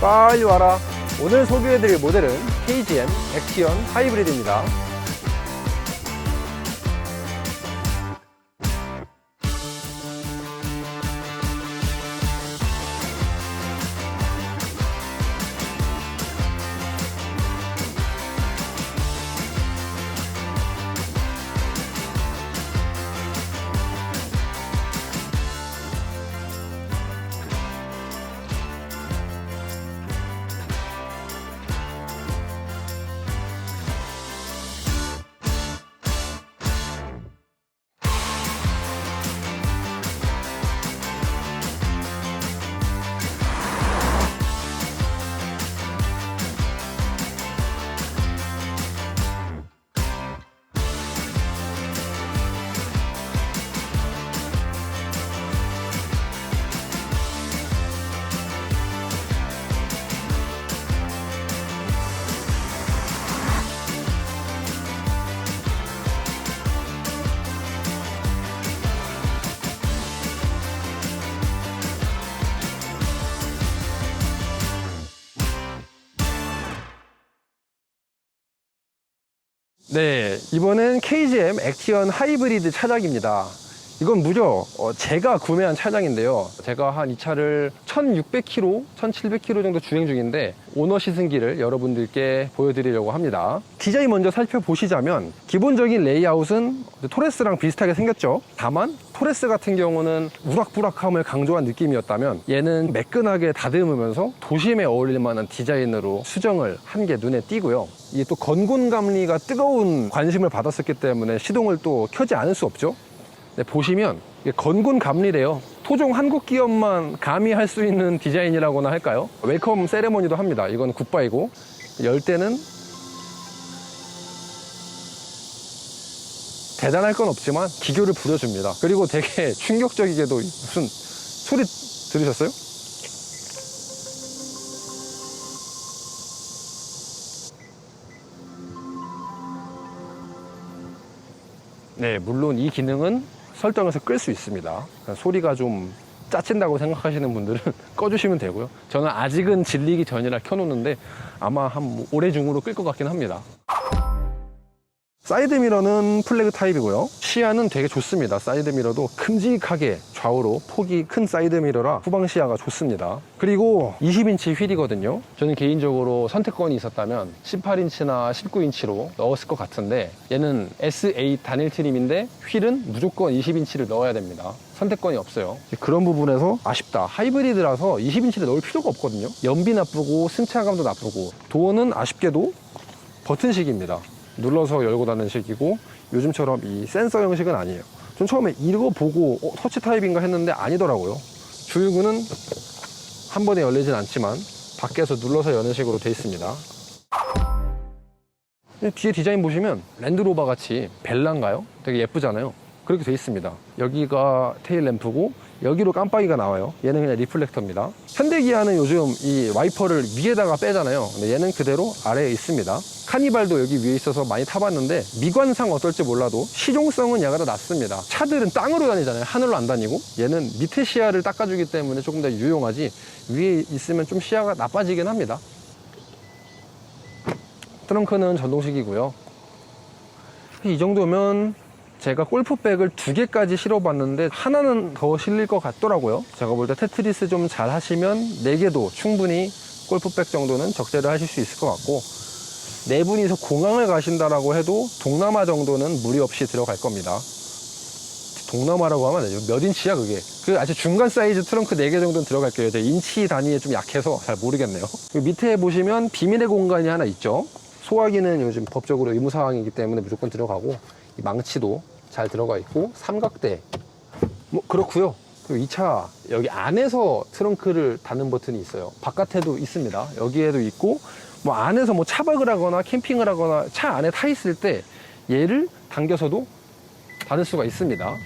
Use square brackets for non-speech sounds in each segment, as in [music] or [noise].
빨리 와라. 오늘 소개해드릴 모델은 KGM 액티언 하이브리드입니다. 네, 이번엔 KGM 액티언 하이브리드 차량입니다. 이건 무려 어, 제가 구매한 차량인데요. 제가 한 이 차를 1600km, 1700km 정도 주행 중인데 오너 시승기를 여러분들께 보여드리려고 합니다. 디자인 먼저 살펴보시자면 기본적인 레이아웃은 토레스랑 비슷하게 생겼죠. 다만 토레스 같은 경우는 우락부락함을 강조한 느낌이었다면 얘는 매끈하게 다듬으면서 도심에 어울릴 만한 디자인으로 수정을 한 게 눈에 띄고요. 이게 또 건곤감리가 뜨거운 관심을 받았었기 때문에 시동을 또 켜지 않을 수 없죠. 네, 보시면 이게 건곤 감리래요. 토종 한국 기업만 감히 할 수 있는 디자인이라고나 할까요? 웰컴 세레모니도 합니다. 이건 굿바이고 열 때는 대단할 건 없지만 기교를 부려줍니다. 그리고 되게 [laughs] 충격적이게도 무슨 소리 들으셨어요? 네, 물론 이 기능은 설정해서 끌 수 있습니다. 그러니까 소리가 좀 짜친다고 생각하시는 분들은 [laughs] 꺼주시면 되고요. 저는 아직은 질리기 전이라 켜놓는데 아마 한 올해 중으로 끌 것 같긴 합니다. 사이드 미러는 플래그 타입이고요. 시야는 되게 좋습니다. 사이드 미러도 큼직하게 좌우로 폭이 큰 사이드 미러라 후방 시야가 좋습니다. 그리고 20인치 휠이거든요. 저는 개인적으로 선택권이 있었다면 18인치나 19인치로 넣었을 것 같은데 얘는 SA 단일 트림인데 휠은 무조건 20인치를 넣어야 됩니다. 선택권이 없어요. 그런 부분에서 아쉽다. 하이브리드라서 20인치를 넣을 필요가 없거든요. 연비 나쁘고 승차감도 나쁘고 도어는 아쉽게도 버튼식입니다. 눌러서 열고 닫는 식이고 요즘처럼 이 센서 형식은 아니에요. 전 처음에 이거 보고 어, 터치 타입인가 했는데 아니더라고요. 주유구는 한 번에 열리진 않지만 밖에서 눌러서 여는 식으로 되어 있습니다. 뒤에 디자인 보시면 랜드로버 같이 벨라인가요? 되게 예쁘잖아요. 그렇게 되어 있습니다. 여기가 테일 램프고 여기로 깜빡이가 나와요. 얘는 그냥 리플렉터입니다. 현대기아는 요즘 이 와이퍼를 위에다가 빼잖아요. 근데 얘는 그대로 아래에 있습니다. 카니발도 여기 위에 있어서 많이 타봤는데 미관상 어떨지 몰라도 실용성은 얘가 더 낫습니다. 차들은 땅으로 다니잖아요. 하늘로 안 다니고 얘는 밑에 시야를 닦아주기 때문에 조금 더 유용하지 위에 있으면 좀 시야가 나빠지긴 합니다. 트렁크는 전동식이고요. 이 정도면 제가 골프백을 두 개까지 실어봤는데 하나는 더 실릴 것 같더라고요. 제가 볼 때 테트리스 좀 잘 하시면 네 개도 충분히 골프백 정도는 적재를 하실 수 있을 것 같고 네 분이서 공항을 가신다라고 해도 동남아 정도는 무리 없이 들어갈 겁니다. 동남아라고 하면 안 되죠. 몇 인치야 그게? 그 아주 중간 사이즈 트렁크 4개 정도는 들어갈게요. 인치 단위에 좀 약해서 잘 모르겠네요. 그리고 밑에 보시면 비밀의 공간이 하나 있죠. 소화기는 요즘 법적으로 의무 사항이기 때문에 무조건 들어가고 이 망치도 잘 들어가 있고 삼각대 뭐 그렇고요. 그리고 이차 여기 안에서 트렁크를 닫는 버튼이 있어요. 바깥에도 있습니다. 여기에도 있고 뭐 안에서 뭐 차박을 하거나 캠핑을 하거나 차 안에 타 있을 때 얘를 당겨서도 닫을 수가 있습니다.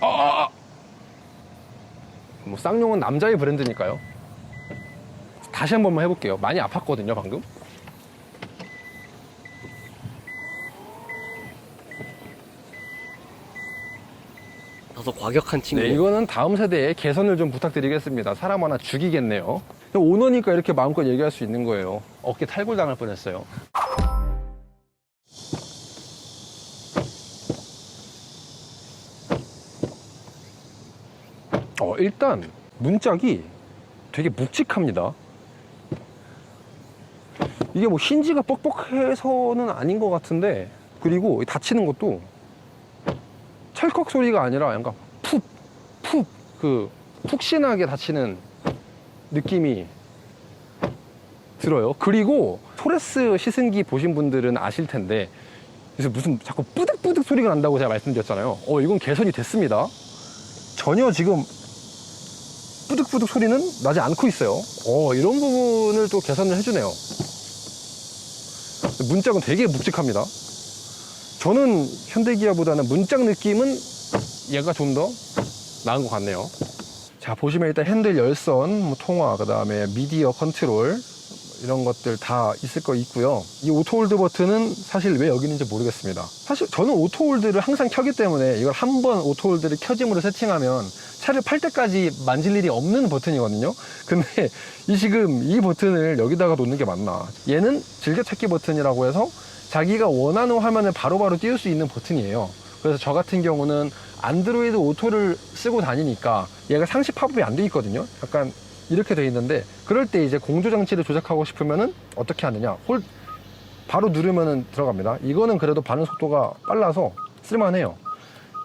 아, 아, 아. 뭐 쌍용은 남자의 브랜드니까요. 다시 한 번만 해볼게요. 많이 아팠거든요, 방금. 다소 과격한 친구. 네, 이거는 다음 세대에 개선을 좀 부탁드리겠습니다. 사람 하나 죽이겠네요. 오너니까 이렇게 마음껏 얘기할 수 있는 거예요. 어깨 탈골 당할 뻔했어요. 어, 일단 문짝이 되게 묵직합니다. 이게 뭐 힌지가 뻑뻑해서는 아닌 것 같은데 그리고 이 닫히는 것도 찰컥 소리가 아니라 약간 푹, 푹, 그, 푹신하게 닫히는 느낌이 들어요. 그리고 토레스 시승기 보신 분들은 아실 텐데, 그래서 무슨 자꾸 뿌득뿌득 소리가 난다고 제가 말씀드렸잖아요. 어, 이건 개선이 됐습니다. 전혀 지금 뿌득뿌득 소리는 나지 않고 있어요. 어, 이런 부분을 또 개선을 해주네요. 문짝은 되게 묵직합니다. 저는 현대기아보다는 문짝 느낌은 얘가 좀 더 나은 것 같네요. 자, 보시면 일단 핸들 열선, 뭐 통화, 그 다음에 미디어 컨트롤, 이런 것들 다 있을 거 있고요. 이 오토홀드 버튼은 사실 왜 여기 있는지 모르겠습니다. 사실 저는 오토홀드를 항상 켜기 때문에 이걸 한 번 오토홀드를 켜짐으로 세팅하면 차를 팔 때까지 만질 일이 없는 버튼이거든요. 근데 이 지금 이 버튼을 여기다가 놓는 게 맞나? 얘는 즐겨찾기 버튼이라고 해서 자기가 원하는 화면을 바로바로 띄울 수 있는 버튼이에요. 그래서 저 같은 경우는 안드로이드 오토를 쓰고 다니니까 얘가 상시 팝업이 안 돼 있거든요. 약간 이렇게 돼 있는데 그럴 때 이제 공조 장치를 조작하고 싶으면은 어떻게 하느냐? 홀 바로 누르면은 들어갑니다. 이거는 그래도 반응 속도가 빨라서 쓸만해요.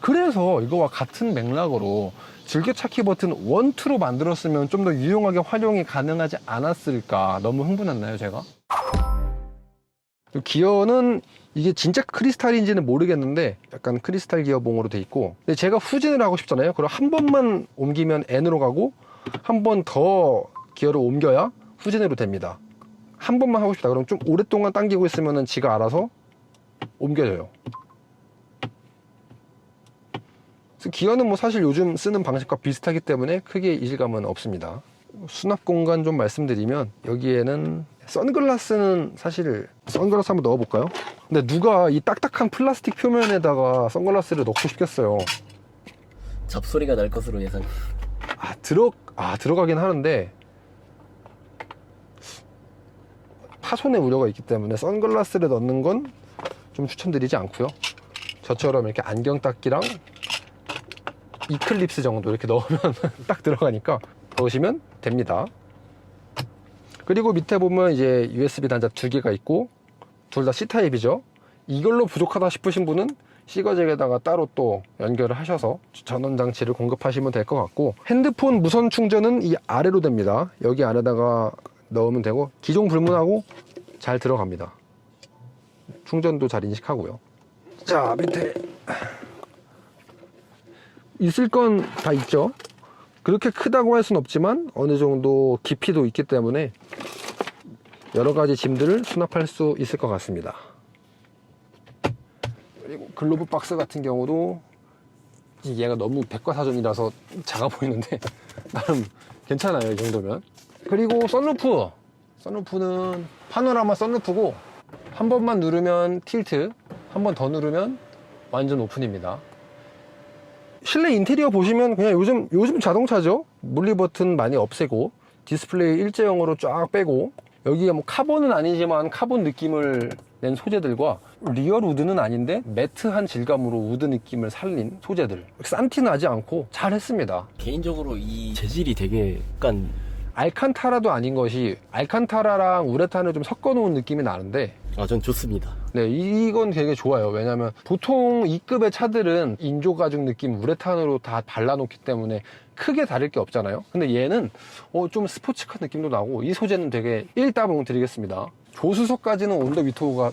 그래서 이거와 같은 맥락으로 즐겨찾기 버튼 1, 2로 만들었으면 좀 더 유용하게 활용이 가능하지 않았을까? 너무 흥분했나요 제가? 기어는 이게 진짜 크리스탈인지는 모르겠는데 약간 크리스탈 기어봉으로 돼 있고. 근데 제가 후진을 하고 싶잖아요. 그럼 한 번만 옮기면 N으로 가고 한 번 더 기어를 옮겨야 후진으로 됩니다. 한 번만 하고 싶다. 그럼 좀 오랫동안 당기고 있으면 지가 알아서 옮겨져요 그래서 기어는 뭐 사실 요즘 쓰는 방식과 비슷하기 때문에 크게 이질감은 없습니다 수납 공간 좀 말씀드리면 여기에는 선글라스는 사실 선글라스 한번 넣어볼까요? 근데 누가 이 딱딱한 플라스틱 표면에다가 선글라스를 넣고 싶겠어요. 잡소리가 날 것으로 예상. 아 들어 아 들어가긴 하는데 파손의 우려가 있기 때문에 선글라스를 넣는 건 좀 추천드리지 않고요. 저처럼 이렇게 안경 닦기랑 이클립스 정도 이렇게 넣으면 [laughs] 딱 들어가니까 넣으시면 됩니다. 그리고 밑에 보면 이제 USB 단자 두 개가 있고 둘 다 C 타입이죠. 이걸로 부족하다 싶으신 분은 C거잭에다가 따로 또 연결을 하셔서 전원 장치를 공급하시면 될 것 같고 핸드폰 무선 충전은 이 아래로 됩니다. 여기 안에다가 넣으면 되고 기종 불문하고 잘 들어갑니다. 충전도 잘 인식하고요. 자 밑에 있을 건 다 있죠. 그렇게 크다고 할 수는 없지만 어느 정도 깊이도 있기 때문에 여러 가지 짐들을 수납할 수 있을 것 같습니다. 그리고 글로브 박스 같은 경우도 얘가 너무 백과사전이라서 작아 보이는데 [laughs] 나름 괜찮아요 이 정도면. 그리고 썬루프. 썬루프는 파노라마 썬루프고 한 번만 누르면 틸트, 한 번 더 누르면 완전 오픈입니다. 실내 인테리어 보시면 그냥 요즘 요즘 자동차죠. 물리 버튼 많이 없애고 디스플레이 일제형으로 쫙 빼고 여기에 뭐 카본은 아니지만 카본 느낌을 낸 소재들과 리얼 우드는 아닌데 매트한 질감으로 우드 느낌을 살린 소재들 싼티 나지 않고 잘 했습니다. 개인적으로 이 재질이 되게 약간 알칸타라도 아닌 것이 알칸타라랑 우레탄을 좀 섞어 놓은 느낌이 나는데 아 전 좋습니다. 네, 이건 되게 좋아요. 왜냐면 보통 이급의 차들은 인조 가죽 느낌 우레탄으로 다 발라놓기 때문에 크게 다를 게 없잖아요. 근데 얘는 어, 좀 스포츠카 느낌도 나고 이 소재는 되게 일따봉 드리겠습니다. 조수석까지는 온더 위토가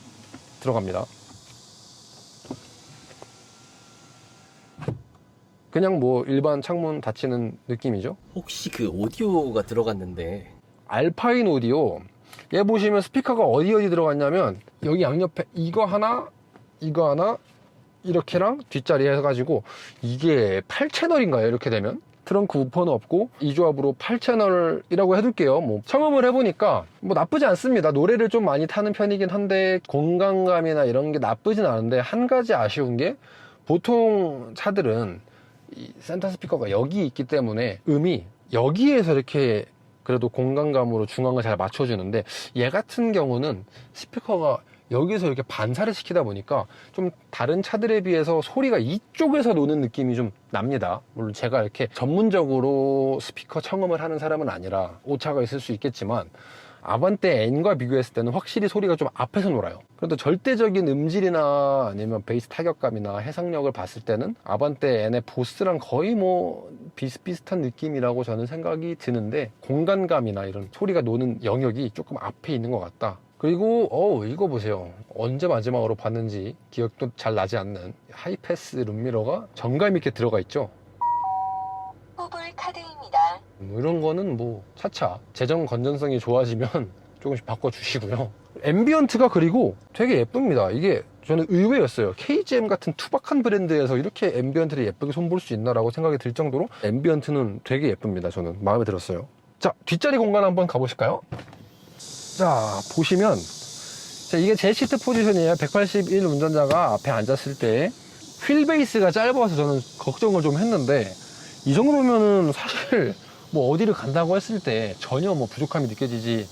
들어갑니다. 그냥 뭐 일반 창문 닫히는 느낌이죠. 혹시 그 오디오가 들어갔는데? 알파인 오디오. 얘 보시면 스피커가 어디 어디 들어갔냐면 여기 양옆에 이거 하나 이거 하나 이렇게랑 뒷자리 해가지고 이게 8채널인가요? 이렇게 되면? 트렁크 우퍼는 없고 이 조합으로 8채널이라고 해둘게요. 뭐 청음을 해보니까 뭐 나쁘지 않습니다. 노래를 좀 많이 타는 편이긴 한데 공간감이나 이런 게 나쁘진 않은데 한 가지 아쉬운 게 보통 차들은 이 센터 스피커가 여기 있기 때문에 음이 여기에서 이렇게 그래도 공간감으로 중앙을 잘 맞춰주는데 얘 같은 경우는 스피커가 여기서 이렇게 반사를 시키다 보니까 좀 다른 차들에 비해서 소리가 이쪽에서 노는 느낌이 좀 납니다. 물론 제가 이렇게 전문적으로 스피커 청음을 하는 사람은 아니라 오차가 있을 수 있겠지만 아반떼 N과 비교했을 때는 확실히 소리가 좀 앞에서 놀아요. 그래도 절대적인 음질이나 아니면 베이스 타격감이나 해상력을 봤을 때는 아반떼 N의 보스랑 거의 뭐 비슷비슷한 느낌이라고 저는 생각이 드는데 공간감이나 이런 소리가 노는 영역이 조금 앞에 있는 것 같다. 그리고 어 이거 보세요. 언제 마지막으로 봤는지 기억도 잘 나지 않는 하이패스 룸미러가 정감 있게 들어가 있죠. 뭐 이런 거는 뭐 차차 재정 건전성이 좋아지면 [laughs] 조금씩 바꿔주시고요. 앰비언트가 그리고 되게 예쁩니다. 이게 저는 의외였어요. KGM 같은 투박한 브랜드에서 이렇게 앰비언트를 예쁘게 손볼 수 있나라고 생각이 들 정도로 앰비언트는 되게 예쁩니다. 저는 마음에 들었어요. 자 뒷자리 공간 한번 가보실까요? 자 보시면 자, 이게 제 시트 포지션이에요. 181 운전자가 앞에 앉았을 때 휠베이스가 짧아서 저는 걱정을 좀 했는데 이 정도면은 사실 뭐 어디를 간다고 했을 때 전혀 뭐 부족함이 느껴지지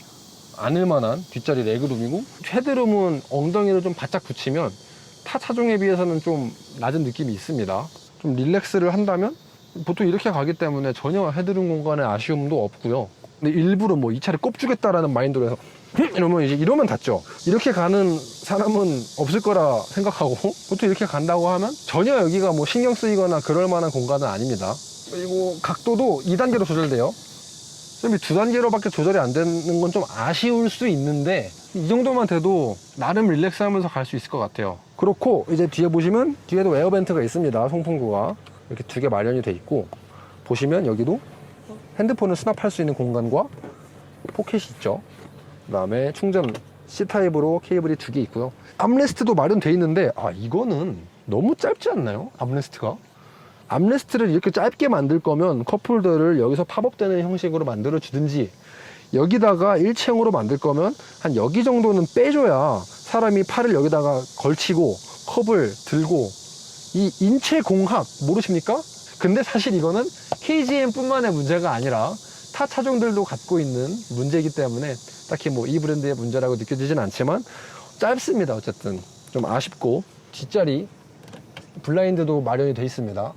않을 만한 뒷자리 레그룸이고 헤드룸은 엉덩이를 좀 바짝 붙이면 타 차종에 비해서는 좀 낮은 느낌이 있습니다. 좀 릴렉스를 한다면 보통 이렇게 가기 때문에 전혀 헤드룸 공간에 아쉬움도 없고요. 근데 일부러 뭐 이 차를 꼽주겠다라는 마인드로 해서 [laughs] 이러면 이제 이러면 닿죠. 이렇게 가는 사람은 없을 거라 생각하고 보통 이렇게 간다고 하면 전혀 여기가 뭐 신경 쓰이거나 그럴 만한 공간은 아닙니다. 그리고 각도도 2단계로 조절돼요. 쌤이 두 단계로밖에 조절이 안 되는 건 좀 아쉬울 수 있는데 이 정도만 돼도 나름 릴렉스 하면서 갈 수 있을 것 같아요. 그렇고 이제 뒤에 보시면 뒤에도 에어벤트가 있습니다. 송풍구가 이렇게 두 개 마련이 돼 있고 보시면 여기도 핸드폰을 수납할 수 있는 공간과 포켓이 있죠. 그다음에 충전 C타입으로 케이블이 두 개 있고요. 암레스트도 마련돼 있는데 아 이거는 너무 짧지 않나요? 암레스트가? 암레스트를 이렇게 짧게 만들 거면 컵홀더를 여기서 팝업되는 형식으로 만들어 주든지 여기다가 일체형으로 만들 거면 한 여기 정도는 빼줘야 사람이 팔을 여기다가 걸치고 컵을 들고 이 인체 공학 모르십니까? 근데 사실 이거는 KGM 뿐만의 문제가 아니라 타 차종들도 갖고 있는 문제이기 때문에 딱히 뭐 이 브랜드의 문제라고 느껴지진 않지만 짧습니다 어쨌든 좀 아쉽고 뒷자리 블라인드도 마련이 돼 있습니다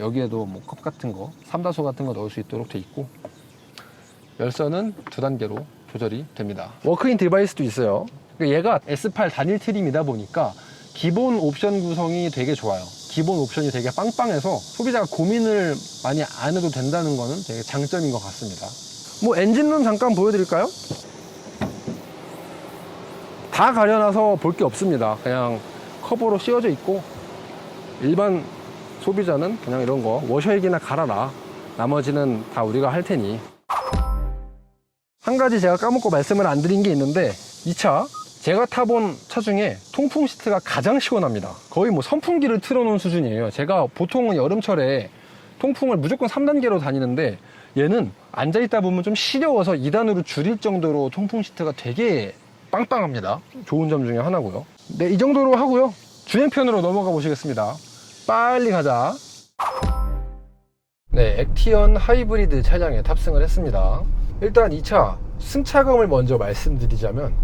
여기에도 뭐 컵 같은 거 삼다소 같은 거 넣을 수 있도록 돼 있고 열선은 두 단계로 조절이 됩니다. 워크인 디바이스도 있어요. 얘가 S8 단일 트림이다 보니까 기본 옵션 구성이 되게 좋아요. 기본 옵션이 되게 빵빵해서 소비자가 고민을 많이 안 해도 된다는 거는 되게 장점인 것 같습니다. 뭐 엔진룸 잠깐 보여드릴까요? 다 가려놔서 볼 게 없습니다. 그냥 커버로 씌워져 있고 일반 소비자는 그냥 이런 거 워셔액이나 갈아라. 나머지는 다 우리가 할 테니. 한 가지 제가 까먹고 말씀을 안 드린 게 있는데 이 차 제가 타본 차 중에 통풍 시트가 가장 시원합니다. 거의 뭐 선풍기를 틀어놓은 수준이에요. 제가 보통은 여름철에 통풍을 무조건 3단계로 다니는데 얘는 앉아있다 보면 좀 시려워서 2단으로 줄일 정도로 통풍 시트가 되게 빵빵합니다. 좋은 점 중에 하나고요. 네 이 정도로 하고요. 주행편으로 넘어가 보시겠습니다 빨리 가자. 네 액티언 하이브리드 차량에 탑승을 했습니다. 일단 이 차 승차감을 먼저 말씀드리자면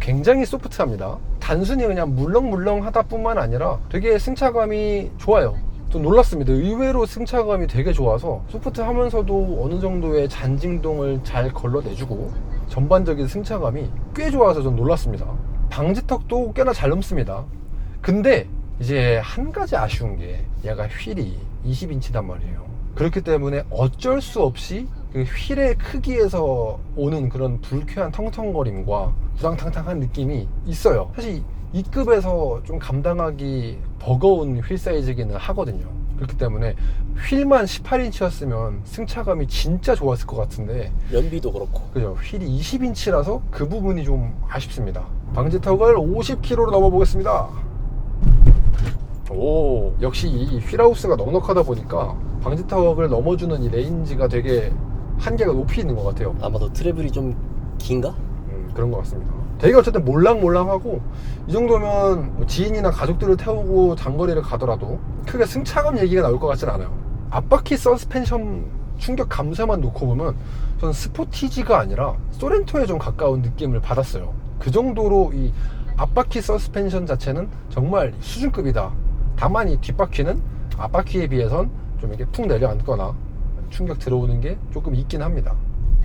굉장히 소프트합니다. 단순히 그냥 물렁물렁 하다 뿐만 아니라 되게 승차감이 좋아요. 좀 놀랐습니다. 의외로 승차감이 되게 좋아서 소프트하면서도 어느 정도의 잔진동을 잘 걸러내주고 전반적인 승차감이 꽤 좋아서 좀 놀랐습니다. 방지턱도 꽤나 잘 넘습니다. 근데 이제 한 가지 아쉬운 게 얘가 휠이 20인치단 말이에요 그렇기 때문에 어쩔 수 없이 그 휠의 크기에서 오는 그런 불쾌한 텅텅거림과 우당탕탕한 느낌이 있어요. 사실 이 급에서 좀 감당하기 버거운 휠 사이즈기는 하거든요. 그렇기 때문에 휠만 18인치였으면 승차감이 진짜 좋았을 것 같은데 연비도 그렇고 그죠 휠이 20인치라서 그 부분이 좀 아쉽습니다. 방지턱을 50km로 넘어보겠습니다. 오 역시 이 휠하우스가 넉넉하다 보니까 방지턱을 넘어주는 이 레인지가 되게 한계가 높이 있는 것 같아요. 아마도 트래블이 좀 긴가? 음, 그런 것 같습니다. 되게 어쨌든 몰랑몰랑하고 이 정도면 뭐 지인이나 가족들을 태우고 장거리를 가더라도 크게 승차감 얘기가 나올 것 같진 않아요. 앞바퀴 서스펜션 충격 감소만 놓고 보면 저는 스포티지가 아니라 소렌토에 좀 가까운 느낌을 받았어요. 그 정도로 이 앞바퀴 서스펜션 자체는 정말 수준급이다. 다만 이 뒷바퀴는 앞바퀴에 비해선 좀 이렇게 푹 내려앉거나 충격 들어오는 게 조금 있긴 합니다.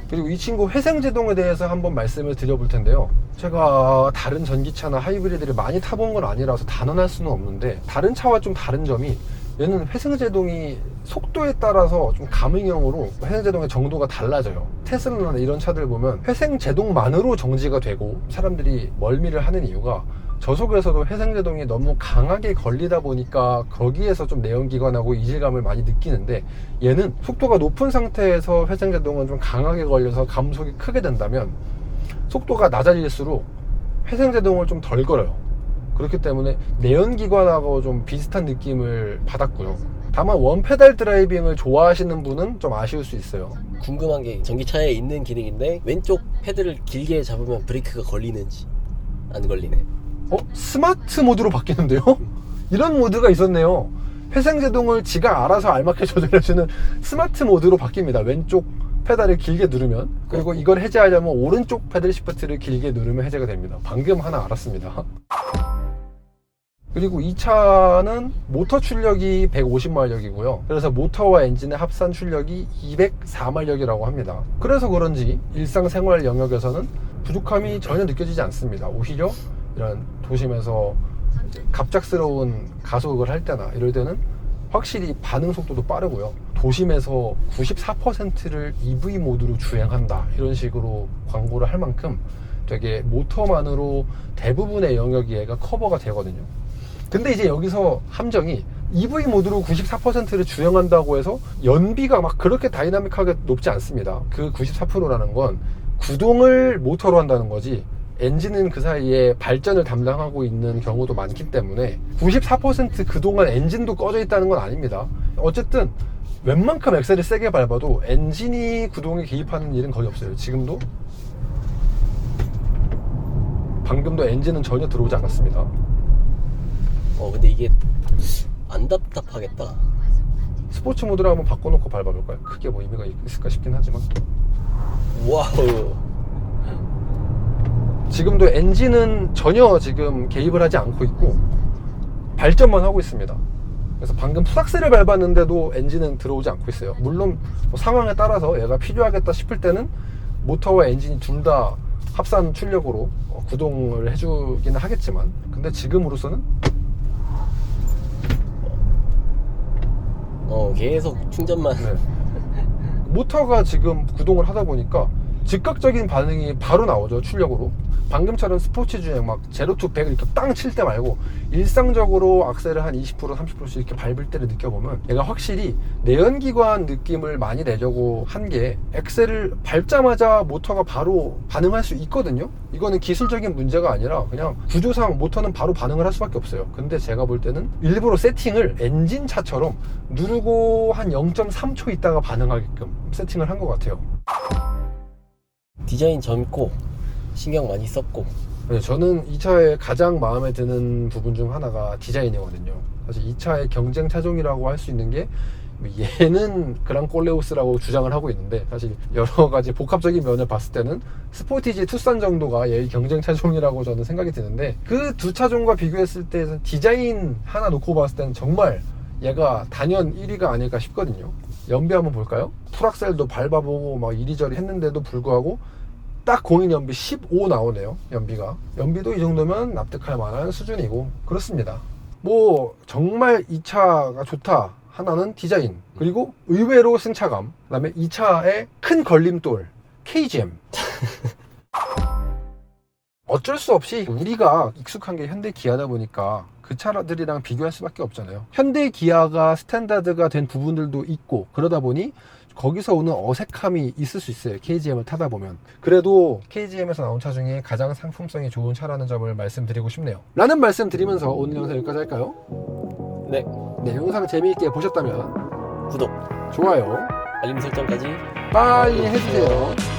그리고 이 친구 회생제동에 대해서 한번 말씀을 드려볼 텐데요. 제가 다른 전기차나 하이브리드를 많이 타본 건 아니라서 단언할 수는 없는데 다른 차와 좀 다른 점이 얘는 회생제동이 속도에 따라서 좀 감응형으로 회생제동의 정도가 달라져요. 테슬라나 이런 차들 보면 회생제동만으로 정지가 되고 사람들이 멀미를 하는 이유가 저 속에서도 회생제동이 너무 강하게 걸리다 보니까 거기에서 좀 내연기관하고 이질감을 많이 느끼는데 얘는 속도가 높은 상태에서 회생제동은 좀 강하게 걸려서 감속이 크게 된다면 속도가 낮아질수록 회생제동을 좀 덜 걸어요. 그렇기 때문에 내연기관하고 좀 비슷한 느낌을 받았고요. 다만 원페달 드라이빙을 좋아하시는 분은 좀 아쉬울 수 있어요. 궁금한 게 전기차에 있는 기능인데 왼쪽 패드를 길게 잡으면 브레이크가 걸리는지 안 걸리네. 어? 스마트 모드로 바뀌는데요? [laughs] 이런 모드가 있었네요. 회생제동을 지가 알아서 알맞게 [laughs] 조절해주는 스마트 모드로 바뀝니다. 왼쪽 페달을 길게 누르면 그리고 이걸 해제하려면 오른쪽 페달 시프트를 길게 누르면 해제가 됩니다. 방금 하나 알았습니다. 그리고 이 차는 모터 출력이 150마력이고요. 그래서 모터와 엔진의 합산 출력이 204마력이라고 합니다. 그래서 그런지 일상생활 영역에서는 부족함이 전혀 느껴지지 않습니다. 오히려 이런 도심에서 갑작스러운 가속을 할 때나 이럴 때는 확실히 반응 속도도 빠르고요. 도심에서 94%를 EV 모드로 주행한다. 이런 식으로 광고를 할 만큼 되게 모터만으로 대부분의 영역이 얘가 커버가 되거든요. 근데 이제 여기서 함정이 EV 모드로 94%를 주행한다고 해서 연비가 막 그렇게 다이나믹하게 높지 않습니다. 그 94%라는 건 구동을 모터로 한다는 거지 엔진은 그 사이에 발전을 담당하고 있는 경우도 많기 때문에 94% 그동안 엔진도 꺼져 있다는 건 아닙니다. 어쨌든 웬만큼 엑셀을 세게 밟아도 엔진이 구동에 개입하는 일은 거의 없어요. 지금도 방금도 엔진은 전혀 들어오지 않았습니다. 어 근데 이게 안 답답하겠다. 스포츠 모드로 한번 바꿔놓고 밟아볼까요? 크게 뭐 의미가 있을까 싶긴 하지만 와우. 지금도 엔진은 전혀 지금 개입을 하지 않고 있고 발전만 하고 있습니다. 그래서 방금 풀악셀을 밟았는데도 엔진은 들어오지 않고 있어요. 물론 뭐 상황에 따라서 얘가 필요하겠다 싶을 때는 모터와 엔진이 둘 다 합산 출력으로 어, 구동을 해주기는 하겠지만 근데 지금으로서는 어 계속 충전만. 네. 모터가 지금 구동을 하다 보니까 즉각적인 반응이 바로 나오죠 출력으로. 방금처럼 스포츠 주행 막 제로 투 100을 이렇게 땅 칠 때 말고 일상적으로 악셀을 한 20% 30%씩 이렇게 밟을 때를 느껴보면 얘가 확실히 내연기관 느낌을 많이 내려고 한 게 엑셀을 밟자마자 모터가 바로 반응할 수 있거든요. 이거는 기술적인 문제가 아니라 그냥 구조상 모터는 바로 반응을 할 수밖에 없어요. 근데 제가 볼 때는 일부러 세팅을 엔진차처럼 누르고 한 0.3초 있다가 반응하게끔 세팅을 한 것 같아요 디자인 젊고 신경 많이 썼고 네, 저는 이 차의 가장 마음에 드는 부분 중 하나가 디자인이거든요. 사실 이 차의 경쟁 차종이라고 할 수 있는 게뭐 얘는 그랑콜레우스라고 주장을 하고 있는데 사실 여러 가지 복합적인 면을 봤을 때는 스포티지 투싼 정도가 얘의 경쟁 차종이라고 저는 생각이 드는데 그 두 차종과 비교했을 때 디자인 하나 놓고 봤을 때는 정말 얘가 단연 1위가 아닐까 싶거든요. 연비 한번 볼까요? 풀악셀도 밟아보고 막 이리저리 했는데도 불구하고 딱 공인 연비 15 나오네요. 연비가. 연비도 이 정도면 납득할 만한 수준이고 그렇습니다. 뭐 정말 이 차가 좋다. 하나는 디자인 그리고 의외로 승차감 그다음에 이 차의 큰 걸림돌 KGM [laughs] 어쩔 수 없이 우리가 익숙한 게 현대 기아다 보니까 그 차들이랑 비교할 수밖에 없잖아요. 현대 기아가 스탠다드가 된 부분들도 있고 그러다 보니 거기서 오는 어색함이 있을 수 있어요. KGM을 타다 보면. 그래도 KGM에서 나온 차 중에 가장 상품성이 좋은 차라는 점을 말씀드리고 싶네요. 라는 말씀 드리면서 오늘 영상 여기까지 할까요? 네 네, 영상 재미있게 보셨다면 구독 좋아요 알림 설정까지 빨리 해주세요.